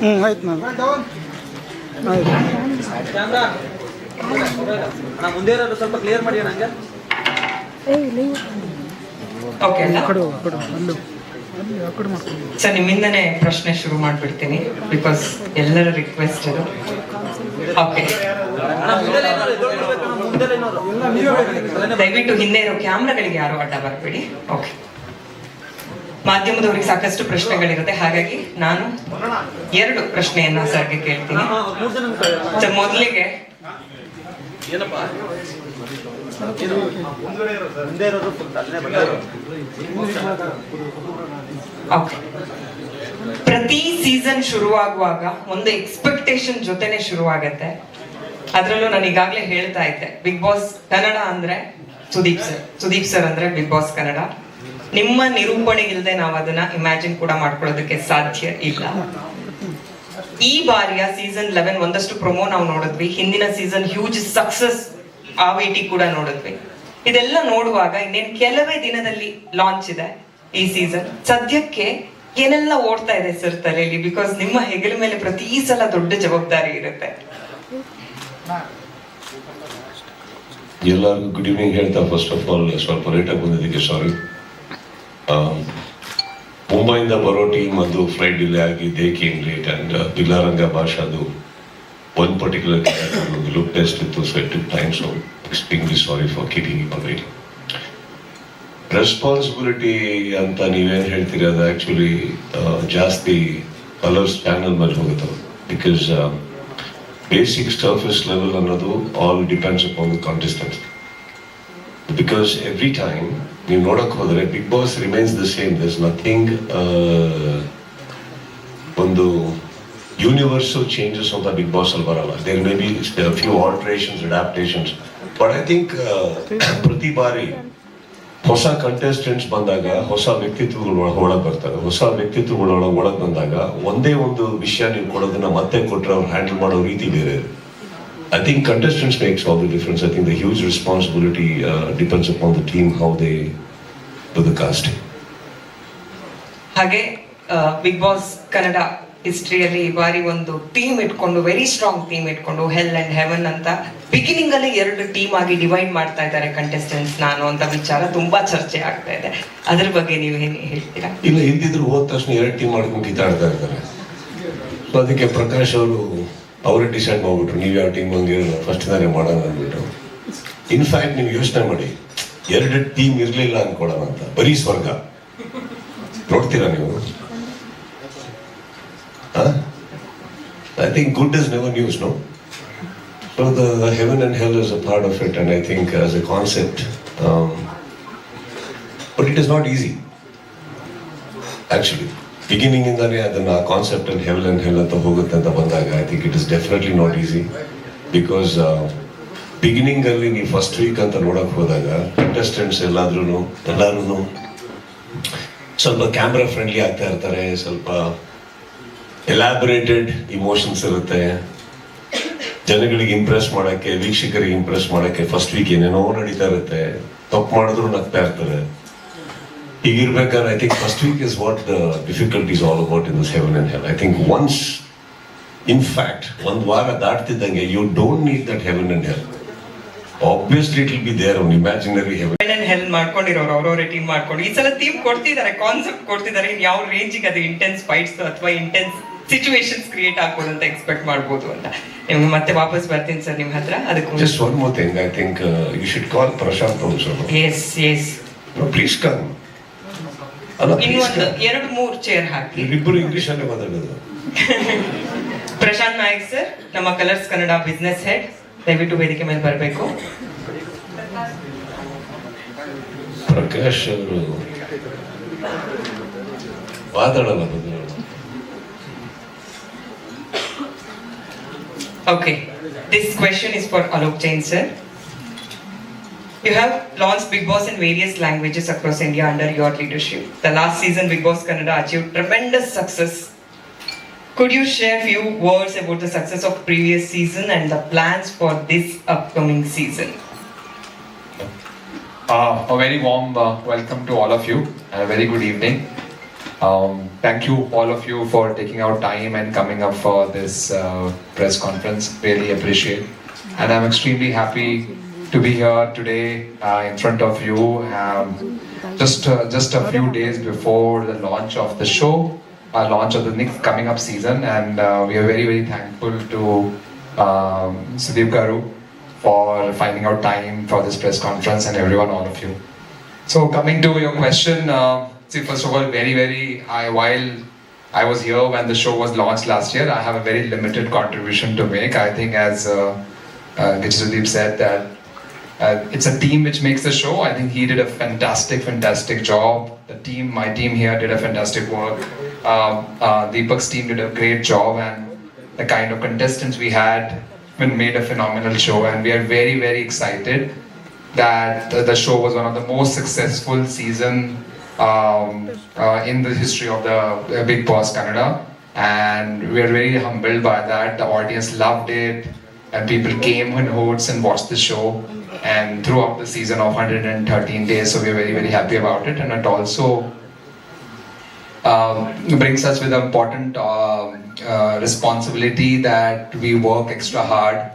ಹ್ಞೂ ಆಯ್ತು ನಾನು. ಆಯ್ತು. ಮುಂದೆ ಸ್ವಲ್ಪ ಕ್ಲಿಯರ್ ಮಾಡಿ ನಂಗೆ ಸರ್ ನಿಮ್ಮಿಂದನೇ ಪ್ರಶ್ನೆ ಶುರು ಮಾಡ್ಬಿಡ್ತೀನಿ. ಬಿಕಾಸ್ ಎಲ್ಲರ ರಿಕ್ವೆಸ್ಟ್ ಇದು ಓಕೆ ದಯವಿಟ್ಟು ಹಿಂದೆ ಇರೋ ಕ್ಯಾಮ್ರಾಗಳಿಗೆ ಯಾರು ಅಡ್ಡ ಬರಬೇಡಿ. ಓಕೆ ಮಾಧ್ಯಮದವರಿಗೆ ಸಾಕಷ್ಟು ಪ್ರಶ್ನೆಗಳಿರುತ್ತೆ. ಹಾಗಾಗಿ ನಾನು ಎರಡು ಪ್ರಶ್ನೆಯನ್ನ ಸರ್ಗೆ ಕೇಳ್ತೀನಿ. ಮೊದಲಿಗೆ ಪ್ರತಿ ಸೀಸನ್ ಶುರುವಾಗುವಾಗ ಒಂದು ಎಕ್ಸ್ಪೆಕ್ಟೇಷನ್ ಜೊತೆನೆ ಶುರುವಾಗತ್ತೆ. ಅದರಲ್ಲೂ ನಾನು ಈಗಾಗಲೇ ಹೇಳ್ತಾ ಇದ್ದೆ. ಬಿಗ್ ಬಾಸ್ ಕನ್ನಡ ಅಂದ್ರೆ ಸುದೀಪ್ ಸರ್. ಸುದೀಪ್ ಸರ್ ಅಂದ್ರೆ ಬಿಗ್ ಬಾಸ್ ಕನ್ನಡ. ನಿಮ್ಮ ನಿರೂಪಣೆ ಇಲ್ಲದೆ ನಾವು ಅದನ್ನ ಇಮ್ಯಾಜಿನ್ ಕೂಡ ಮಾಡ್ಕೊಳ್ಳೋದಕ್ಕೆ ಸಾಧ್ಯ ಇಲ್ಲ. ಈ ಬಾರಿಯ ಸೀಸನ್ ಲೆವೆನ್ ಒಂದಷ್ಟು ಪ್ರೊಮೋ ನಾವು ನೋಡಿದ್ವಿ. ಹಿಂದಿನ ಸೀಸನ್ ಹ್ಯೂಜ್ ಸಕ್ಸಸ್ ಆ ವೇಟಿ ಕೂಡ ನೋಡಿದ್ವಿ. ಇದೆಲ್ಲ ನೋಡುವಾಗ ಇನ್ನೇನು ಕೆಲವೇ ದಿನದಲ್ಲಿ ಲಾಂಚ್ ಇದೆ ಈ ಸೀಸನ್ ಸದ್ಯಕ್ಕೆ ಏನೆಲ್ಲ ಓಡ್ತಾ ಇದೆ ಸರ್ ತಲೆಯಲ್ಲಿ? ಬಿಕಾಸ್ ನಿಮ್ಮ ಹೆಗಲ ಮೇಲೆ ಪ್ರತಿ ಸಲ ದೊಡ್ಡ ಜವಾಬ್ದಾರಿ ಇರುತ್ತೆ. ಎಲ್ಲರಿಗೂ ಗುಡ್ ಈವ್ನಿಂಗ್ ಹೇಳ್ತಾ ಫಸ್ಟ್ ಆಫ್ ಆಲ್ ಸ್ವಲ್ಪ ಲೇಟಾಗಿ ಬಂದಿದ್ದಕ್ಕೆ ಸಾರಿ ಮುಂಬೈಯಿಂದ ಬರೋ ಟೀಮ್ ಅದು ಫ್ಲೈಟ್ ಡಿಲೇ ಆಗಿ they came late and Billaranga ಭಾಷಾದು one particular ಒಂದು ಲುಕ್ ಟೆಸ್ಟ್ ಇತ್ತು so it time so extremely sorry for keeping up wait responsibility ಅಂತ ನೀವೇನು ಹೇಳ್ತೀರಿ, ಅದು ಆ್ಯಕ್ಚುಲಿ ಜಾಸ್ತಿ ಕಲರ್ಸ್ ಚಾನಲ್ ಮೇಲೆ ಹೋಗುತ್ತೆ. ಬಿಕಾಸ್ ಬೇಸಿಕ್ ಸರ್ಫೇಸ್ ಲೆವೆಲ್ ಅನ್ನೋದು all depends upon the contestant because every time ನೀವು ನೋಡೋಕೆ ಹೋದರೆ big boss remains the same this nothing ಒಂದು ಯೂನಿವರ್ಸಲ್ ಚೇಂಜಸ್ ಅಂತ ಬಿಗ್ ಬಾಸ್ ಅಲ್ಲಿ ಬರಲ್ಲ. There may be few alterations adaptations but I think ಪ್ರತಿ ಬಾರಿ ಹೊಸ ಕಂಟೆಸ್ಟೆಂಟ್ಸ್ ಬಂದಾಗ, ಹೊಸ ವ್ಯಕ್ತಿತ್ವಗಳು ಒಳಗೆ ಬರ್ತಾರೆ. ಹೊಸ ವ್ಯಕ್ತಿತ್ವಗಳೊಳಗೆ ಒಳಗೆ ಬಂದಾಗ, ಒಂದೇ ಒಂದು ವಿಷಯ ನೀವು ಕೊಡೋದನ್ನ ಮತ್ತೆ ಕೊಟ್ಟರೆ ಅವ್ರು ಹ್ಯಾಂಡಲ್ ಮಾಡೋ ರೀತಿ ಬೇರೆ I think makes all the the difference I the huge responsibility uh, depends upon the team how they do the casting ಹಾಗೆ ಬಿಗ್ ಬಾಸ್ ಕನ್ನಡ ಹಿಸ್ಟ್ರಿಯಲ್ಲಿ ಈ ಬಾರಿ ಒಂದು ಟೀಮ್ ಇಟ್ಕೊಂಡು ವೆರಿ ಸ್ಟ್ರಾಂಗ್ ಟೀಮ್ ಇಟ್ಕೊಂಡು ಹೆಲ್ ಅಂಡ್ ಹೆವನ್ ಅಂತ ಬಿಗಿನಿಂಗ್ ಅಲ್ಲಿ ಎರಡು ಟೀಮ್ ಆಗಿ ಡಿವೈಡ್ ಮಾಡ್ತಾ ಇದ್ದಾರೆ ಕಂಟೆಸ್ಟೆಂಟ್ಸ್ ನಾನು ಅಂತ ವಿಚಾರ ತುಂಬಾ ಚರ್ಚೆ ಆಗ್ತಾ ಇದೆ. ಅದ್ರ ಬಗ್ಗೆ ನೀವು ಏನು ಹೇಳ್ತೀರಾ? ಇಲ್ಲ ಹಿಂದಿದ್ರು ಹೋದ ತಕ್ಷಣ ಎರಡು ಟೀಮ್ ಮಾಡ್ಕೊಂಡು ಕಿತ್ತಾಡ್ತಾ ಇದ್ದಾರೆ. ಅದಕ್ಕೆ ಪ್ರಕಾಶ್ ಅವರು ಅವರೇ ಡಿಸೈಡ್ ಮಾಡಿಬಿಟ್ರು. ನೀವು ಯಾವ ಟೀಮ್ ಹಂಗೆ ಫಸ್ಟ್ ತಾನೇ ಮಾಡೋಣ ಅಂದ್ಬಿಟ್ಟು ಇನ್ಫ್ಯಾಕ್ಟ್ ನೀವು ಯೋಚನೆ ಮಾಡಿ. ಎರಡು ಟೀಮ್ ಇರಲಿಲ್ಲ ಅನ್ಕೊಳ್ಳೋಣ ಅಂತ. ಬರೀ ಸ್ವರ್ಗ. ನೋಡ್ತೀರಾ ನೀವು? I think good is never news no so the heaven and hell is a part of it and I think as a concept but it is not easy actually beginning ಇಂದಾನೆ ಅದನ್ನ concept and hell and hell ಅಂತ ಹೋಗುತ್ತೆ ಅಂತ ಬಂದಾಗ I think it is definitely not easy because beginning ಅಲ್ಲಿ ನೀವು first week ಅಂತ ನೋಡಕ್ ಹೋದಾಗ ಕಂಟೆಸ್ಟೆಂಟ್ಸ್ ಎಲ್ಲಾದ್ರೂ ಎಲ್ಲಾರು ಸ್ವಲ್ಪ ಕ್ಯಾಮ್ರಾ ಫ್ರೆಂಡ್ಲಿ ಆಗ್ತಾ ಇರ್ತಾರೆ, ಸ್ವಲ್ಪ ಎಲಾಬರೇಟೆಡ್ ಇಮೋಷನ್ಸ್ ಇರುತ್ತೆ. ಜನಗಳಿಗೆ ಇಂಪ್ರೆಸ್ ಮಾಡೋಕ್ಕೆ, ವೀಕ್ಷಕರಿಗೆ ಇಂಪ್ರೆಸ್ ಮಾಡೋಕ್ಕೆ ಫಸ್ಟ್ ವೀಕ್ ಏನೇನೋ ನಡೀತಾ ಇರುತ್ತೆ. ತಪ್ಪು ಮಾಡಿದ್ರು ನಗ್ತಾ ಇರ್ತಾರೆ. ಹೀಗಿರ್ಬೇಕಾದ್ರೆ I think first week is what the difficulties all about in this heaven and hell I think once in fact ಒಂದು ವಾರ ದಾಟ್ತಿದ್ದಂಗೆ you don't need that heaven and hell obviously it will be there one imaginary heaven and hell ಮಾಡ್ಕೊಂಡಿರೋರು ಅವ್ರವ್ರೆ team ಮಾಡ್ಕೊಂಡು. ಈ ಸಲ team ಕೊಡ್ತಿದ್ದಾರೆ concept ಕೊಡ್ತಿದ್ದಾರೆ. ಇನ್ ಯಾವ ರೇಂಜಿಗೆ ಅದು ಇಂಟೆನ್ಸ್ ಫೈಟ್ಸ್ ಅಥವಾ ಇಂಟೆನ್ಸ್ ಸಿಚುವೇಶನ್ಸ್ ಕ್ರಿಯೇಟ್ ಆಗ್ಬೋದು ಅಂತ ಎಕ್ಸ್ಪೆಕ್ಟ್ ಮಾಡ್ಬೋದು ಅಂತ. ನಿಮ್ಗೆ ಮತ್ತೆ ವಾಪಸ್ ಬರ್ತೀನಿ ಸರ್ ನಿಮ್ಮ ಹತ್ರ. ಅದಕ್ಕೆ just one more thing I think you should call Prashanth sir yes yes please come ಇನ್ನೊಂದು ಎರಡು ಮೂರು ಚೇರ್ ಹಾಕಿ. ಇಬ್ಬರು ಇಂಗ್ಲಿಷ್ ಅಲ್ಲೇ ಮಾತಾಡೋದು. ಪ್ರಶಾಂತ್ ನಾಯಕ್ ಸರ್ ನಮ್ಮ ಕಲರ್ಸ್ ಕನ್ನಡ ಬಿಸ್ನೆಸ್ ಹೆಡ್ ದಯವಿಟ್ಟು ವೇದಿಕೆ ಮೇಲೆ ಬರಬೇಕು. ಪ್ರಕಾಶ್ ಅವರು ಮಾತಾಡಲ್ಲ Okay, this question is for Alok Jain sir. You have launched Big Boss in various languages across India under your leadership. The last season, Big Boss Canada achieved tremendous success. Could you share a few words about the success of previous season and the plans for this upcoming season? Uh, a very warm uh, welcome to all of you and a very good evening. Um, thank you, all of you, for taking out time and coming up for this uh, press conference. Really appreciate. And I'm extremely happy to be here today uh, in front of you. Um, just uh, just a few days before the launch of the show, uh, launch of the next coming up season, and uh, we are very very thankful to um, Sudeep Garu for finding out time for this press conference and everyone, all of you. So coming to your question, uh, see first of all, very very I while I was here when the show was launched last year, I have a very limited contribution to make. I think as uh, uh, said that uh, it's a team which makes the show. I think he did a fantastic, fantastic job. The team, my team here, did a fantastic work. Um, uh, Deepak's team did a great job, and the kind of contestants we had made a phenomenal show. And we are very, very excited that the, show was one of the most successful season um, uh, in the history of the uh, Big Boss Canada. And we are very humbled by that. The audience loved it, and people came in hordes and watched the show. And throughout the season of 113 days, so we are very, very happy about it. And it also um, brings us with an important um uh, responsibility that we work extra hard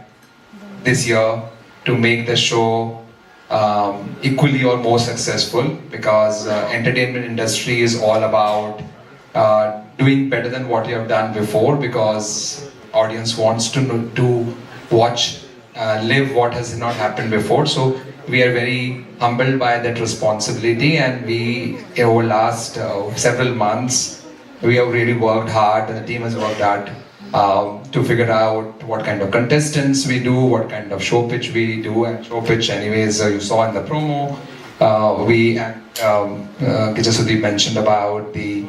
this year to make the show um, equally or more successful because uh, entertainment industry is all about uh, doing better than what you have done before because audience wants to to watch uh, live what has not happened before so we are very humbled by that responsibility and we over last uh, several months we have really worked hard and the team has worked hard um, to figure out what kind of contestants we do, what kind of show pitch we do, and show pitch, anyways, uh, you saw in the promo. Uh, we um, uh, mentioned about the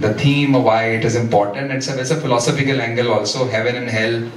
the theme, of why it is important. It's a, it's a philosophical angle also. Heaven and hell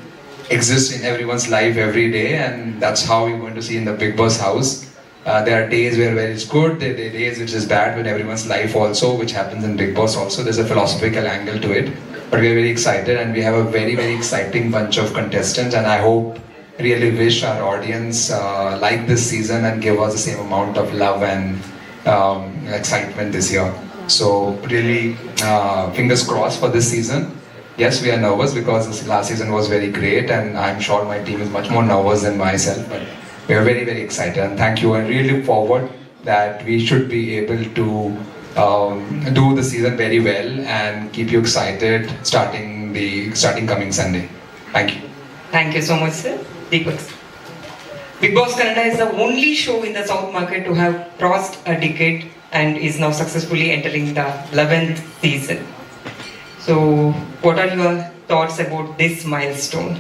exist in everyone's life every day, and that's how we're going to see in the Big Boss house. Uh, there are days where, where it's good, there are days which is bad with everyone's life also, which happens in Big Boss also. There's a philosophical angle to it. But we are very excited and we have a very, very exciting bunch of contestants and I hope, really wish our audience uh, like this season and give us the same amount of love and um, excitement this year. So really, uh, fingers crossed for this season. Yes, we are nervous because this last season was very great and I'm sure my team is much more nervous than myself. But we are very, very excited and thank you and really look forward that we should be able to um, do the season very well and keep you excited starting the starting coming Sunday. Thank you. Thank you so much, sir. Deepak. Big Boss Canada is the only show in the South market to have crossed a decade and is now successfully entering the 11th season. So, what are your thoughts about this milestone?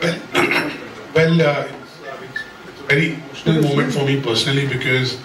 Well, well, uh, it's it's a very emotional moment for me personally because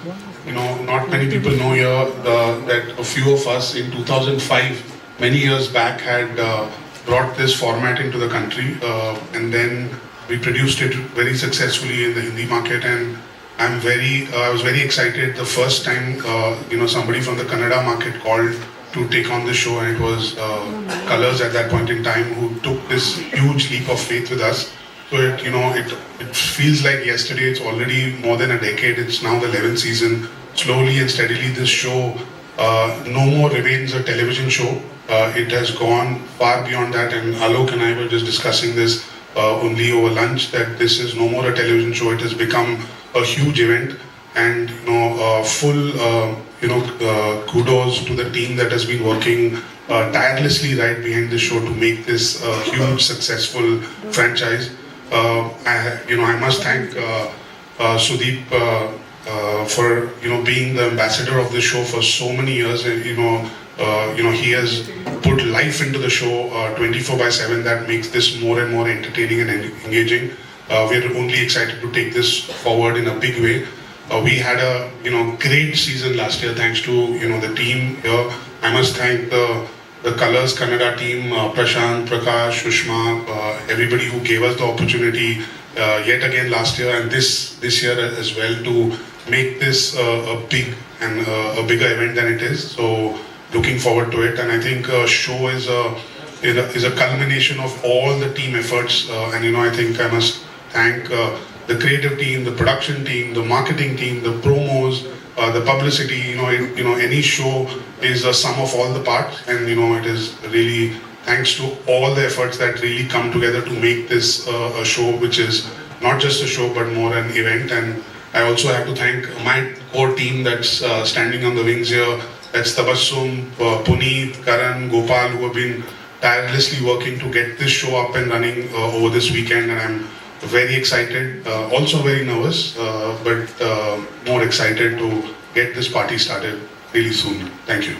you know not many people know here uh, that a few of us in 2005, many years back, had uh, brought this format into the country, uh, and then we produced it very successfully in the Hindi market. And I'm very, uh, I was very excited the first time uh, you know somebody from the Kannada market called to take on the show, and it was uh, Colors at that point in time who took this huge leap of faith with us. So it, you know, it it feels like yesterday. It's already more than a decade. It's now the 11th season. Slowly and steadily, this show uh, no more remains a television show. Uh, it has gone far beyond that. And Alok and I were just discussing this uh, only over lunch that this is no more a television show. It has become a huge event, and you know, full uh, you know uh, kudos to the team that has been working uh, tirelessly right behind the show to make this a huge successful franchise. Uh, I, you know, I must thank uh, uh, Sudeep uh, uh, for you know being the ambassador of the show for so many years. And, you know, uh, you know he has put life into the show uh, 24 by 7. That makes this more and more entertaining and engaging. Uh, we're only excited to take this forward in a big way. Uh, we had a you know great season last year thanks to you know the team here. I must thank the the Colors Kannada team, uh, Prashant, Prakash, Sushma, uh, everybody who gave us the opportunity uh, yet again last year and this this year as well to make this uh, a big and uh, a bigger event than it is. So looking forward to it, and I think uh, show is a is a, is a culmination of all the team efforts, uh, and you know I think I must thank uh, the creative team, the production team, the marketing team, the promos, uh, the publicity. You know, you know, any show is a sum of all the parts, and you know, it is really thanks to all the efforts that really come together to make this uh, a show, which is not just a show but more an event. And I also have to thank my core team that's uh, standing on the wings here. That's Tabassum, uh, Puneet, Karan, Gopal, who have been tirelessly working to get this show up and running uh, over this weekend, and I'm very excited. Uh, also very nervous, uh, but uh, more excited to get this party started really soon. Thank you.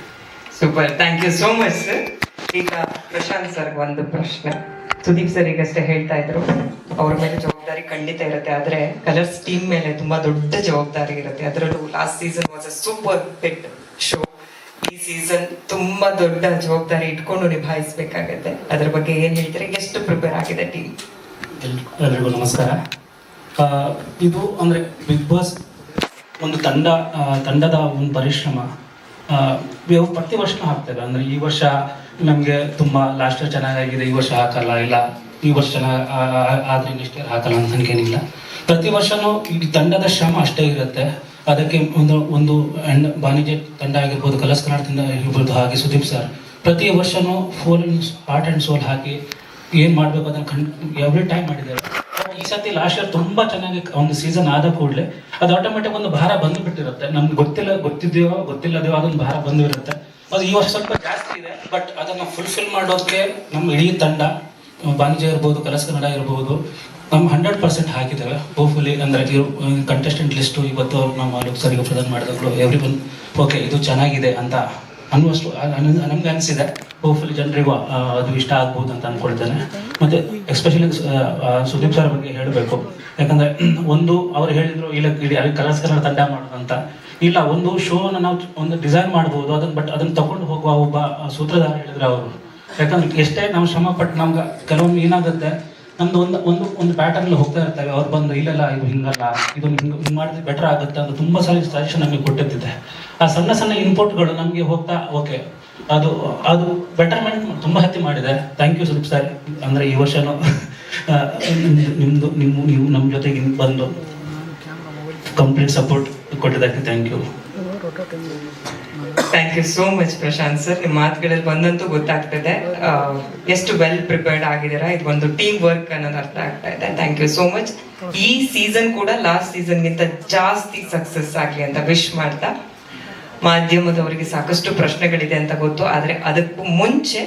Super thank you so much sir ಈಗ Prashanth sir ಒಂದು ಪ್ರಶ್ನೆ. Sudeep sir ಈಗಷ್ಟೇ ಹೇಳ್ತಾ ಇದ್ರು. ಅವ್ರ ಮೇಲೆ ಜವಾಬ್ದಾರಿ ಖಂಡಿತ ಇರುತ್ತೆ. ಆದ್ರೆ ಕಲರ್ಸ್ ಟೀಮ್ ಮೇಲೆ ತುಂಬಾ ದೊಡ್ಡ ಜವಾಬ್ದಾರಿ ಇರುತ್ತೆ. ಅದರಲ್ಲೂ last season was a super hit show ಈ ಸೀಸನ್ ತುಂಬಾ ದೊಡ್ಡ ಜವಾಬ್ದಾರಿ ಇಟ್ಕೊಂಡು ನಿಭಾಯಿಸಬೇಕಾಗತ್ತೆ. ಅದ್ರ ಬಗ್ಗೆ ಏನ್ ಹೇಳ್ತೀರಿ? ಎಷ್ಟು ಪ್ರಿಪೇರ್ ಆಗಿದೆ ಟೀಮ್ ಎಲ್ರಿಗೂ ನಮಸ್ಕಾರ. ಇದು ಅಂದರೆ ಬಿಗ್ ಬಾಸ್ ಒಂದು ತಂಡ ತಂಡದ ಒಂದು ಪರಿಶ್ರಮ. ಪ್ರತಿ ವರ್ಷ ಹಾಕ್ತೇವೆ ಅಂದರೆ ಈ ವರ್ಷ ನಮಗೆ ತುಂಬ ಲಾಸ್ಟ್ ಚೆನ್ನಾಗಾಗಿದೆ, ಈ ವರ್ಷ ಹಾಕಲ್ಲ, ಇಲ್ಲ, ಈ ವರ್ಷ ಆದರೆ ಇಯರ್ ಹಾಕಲ್ಲ ಅಂತ ನನಗೇನಿಲ್ಲ. ಪ್ರತಿ ವರ್ಷವೂ ಈ ತಂಡದ ಶ್ರಮ ಅಷ್ಟೇ ಇರುತ್ತೆ. ಅದಕ್ಕೆ ಒಂದು ಒಂದು ಅಂಡ್ ಬಾಣಿಜ್ಯ ತಂಡ ಆಗಿರ್ಬೋದು, ಕಲರ್ಸ್ ಕನ್ನಡದಿಂದ ಇರ್ಬೋದು ಹಾಗೆ ಸುದೀಪ್ ಸರ್ ಪ್ರತಿ ವರ್ಷನೂ ಫೋಲ್ ಹಾರ್ಟ್ ಆ್ಯಂಡ್ ಸೋಲ್ ಹಾಕಿ ಏನು ಮಾಡಬೇಕು ಅದನ್ನು ಕಂಡ್ ಎವ್ರಿ ಟೈಮ್ ಮಾಡಿದ್ದಾರೆ. ಈ ಸತಿ ಲಾಸ್ಟ್ ಇಯರ್ ತುಂಬ ಚೆನ್ನಾಗಿ ಒಂದು ಸೀಸನ್ ಆದ ಕೂಡಲೇ ಅದು ಆಟೋಮೆಟಿಕ್ ಒಂದು ಭಾರ ಬಂದು ಬಿಟ್ಟಿರುತ್ತೆ. ನಮ್ಗೆ ಗೊತ್ತಿಲ್ಲ, ಗೊತ್ತಿದೆಯೋ, ಗೊತ್ತಿಲ್ಲದೆಯೋ ಅದೊಂದು ಭಾರ ಬಂದು ಇರುತ್ತೆ. ಅದು ಈ ವರ್ಷ ಸ್ವಲ್ಪ ಜಾಸ್ತಿ ಇದೆ ಬಟ್ ಅದನ್ನು ಫುಲ್ಫಿಲ್ ಮಾಡೋದಕ್ಕೆ ನಮ್ಮ ಇಡೀ ತಂಡ ಬಾಂಜೆ ಇರ್ಬೋದು, ಕಲಸ ಕನ್ನಡ ಇರ್ಬೋದು ನಮ್ಮ ಹಂಡ್ರೆಡ್ ಪರ್ಸೆಂಟ್ ಹಾಕಿದ್ದೇವೆ ಹೋಪ್ಫುಲಿ ಅಂದರೆ ಕಂಟೆಸ್ಟೆಂಟ್ ಲಿಸ್ಟು ಇವತ್ತು ನಮ್ಮ ಮಾಲೂಕ್ ಸರಿಗೆ ಪ್ರದಾನ ಮಾಡಿದಾಗಲೂ ಎವ್ರಿ ಒನ್ ಓಕೆ ಇದು ಚೆನ್ನಾಗಿದೆ ಅಂತ ಅನ್ನುವಷ್ಟು ನಮ್ಗೆ ಅನಿಸಿದೆ. ಹೋಪ್ಫುಲಿ ಜನರಿಗೂ ಅದು ಇಷ್ಟ ಆಗ್ಬೋದು ಅಂತ ಅನ್ಕೊಳ್ತೇನೆ. ಮತ್ತೆ ಎಸ್ಪೆಷಲಿ ಸುದೀಪ್ ಸರ್ ಬಗ್ಗೆ ಹೇಳಬೇಕು. ಯಾಕಂದ್ರೆ ಒಂದು, ಅವ್ರು ಹೇಳಿದ್ರು, ಇಲ್ಲ ಇಡೀ ಅಲ್ಲಿ ಕಲರ್ಸ್ ಕಲರ್ ತಂಡ ಮಾಡೋದಂತ ಇಲ್ಲ, ಒಂದು ಶೋನ ನಾವು ಒಂದು ಡಿಸೈನ್ ಮಾಡ್ಬೋದು ಅದನ್ನ ಬಟ್ ಅದನ್ನ ತಗೊಂಡು ಹೋಗುವ ಒಬ್ಬ ಸೂತ್ರಧಾರ ಹೇಳಿದ್ರು ಅವರು. ಯಾಕಂದ್ರೆ ಎಷ್ಟೇ ನಾವು ಶ್ರಮ ಪಟ್ಟು ನಮ್ಗೆ ಕೆಲವೊಮ್ಮೆ ಏನಾಗುತ್ತೆ ನಮ್ದು ಒಂದು ಒಂದು ಒಂದು ಪ್ಯಾಟರ್ನ್ ಹೋಗ್ತಾ ಇರ್ತವೆ. ಅವ್ರು ಬಂದು ಇಲ್ಲಲ್ಲ, ಇದು ಹಿಂಗಲ್ಲ ಇದು ಹಿಂಗೆ ಹಿಂಗೆ ಮಾಡಿದ್ರೆ ಬೆಟರ್ ಆಗುತ್ತೆ ಅಂತ ತುಂಬ ಸಾರಿ ಸಜೆಷನ್ ನಮಗೆ ಕೊಟ್ಟಿರ್ತಿದೆ ಆ ಸಣ್ಣ ಸಣ್ಣ ಇನ್ಪುಟ್ಗಳು ನಮಗೆ ಹೋಗ್ತಾ ಓಕೆ ಅದು ಅದು ಬೆಟರ್ಮೆಂಟ್ ತುಂಬ ಹತ್ತಿ ಮಾಡಿದೆ. ಥ್ಯಾಂಕ್ ಯು ಸುದೀಪ್ ಸರ್ ಅಂದರೆ ಈ ವರ್ಷನೂ ನಿಮ್ಮದು ನಿಮ್ಮ, ನೀವು ನಮ್ಮ ಜೊತೆಗೆ ಬಂದು ಕಂಪ್ಲೀಟ್ ಸಪೋರ್ಟ್ ಕೊಟ್ಟಿದ್ದಕ್ಕೆ thank you thank you so much Prashanth sir ನಿಮ್ಮ ಮಾತುಗಳಲ್ಲಿ ಬಂದಂತೂ ಗೊತ್ತಾಗ್ತದೆ. ಎಷ್ಟು ವೆಲ್ ಪ್ರಿಪೇರ್ಡ್ ಆಗಿದ್ದೀರಾ? ಇದು ಒಂದು ಟೀಮ್ ವರ್ಕ್ ಅನ್ನೋದು ಅರ್ಥ ಆಗ್ತಾ ಇದೆ. ಥ್ಯಾಂಕ್ ಯು ಸೋ ಮಚ್ ಈ ಸೀಸನ್ ಕೂಡ ಲಾಸ್ಟ್ ಸೀಸನ್ಗಿಂತ ಜಾಸ್ತಿ ಸಕ್ಸಸ್ ಆಗಲಿ ಅಂತ ವಿಶ್ ಮಾಡ್ತಾ ಮಾಧ್ಯಮದವರಿಗೆ ಸಾಕಷ್ಟು ಪ್ರಶ್ನೆಗಳಿದೆ ಅಂತ ಗೊತ್ತು. ಆದ್ರೆ ಅದಕ್ಕೂ ಮುಂಚೆ